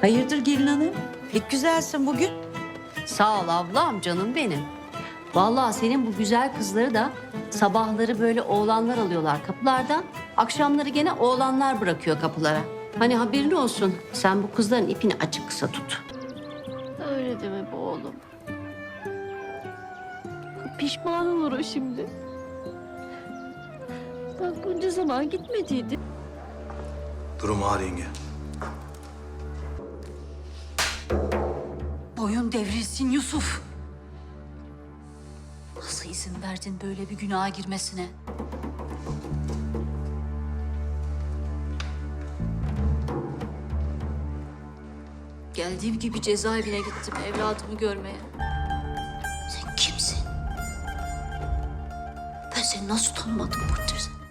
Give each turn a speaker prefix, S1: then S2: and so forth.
S1: Hayırdır gelin hanım? Pek güzelsin bugün.
S2: Sağ ol ablam canım benim. Vallahi senin bu güzel kızları da sabahları böyle oğlanlar alıyorlar kapılardan. Akşamları gene oğlanlar bırakıyor kapılara. Hani haberin olsun sen bu kızların ipini açık kısa tut.
S3: Öyle deme bu oğlum. Pişman olur o şimdi. Bak bunca zaman gitmediydi.
S4: Durum ağır yenge.
S5: Boyun devrilsin Yusuf. Nasıl izin verdin böyle bir günaha girmesine? Geldiğim gibi cezaevine gittim evladımı görmeye. Sen kimsin? Ben seni nasıl tanımadım Burtir?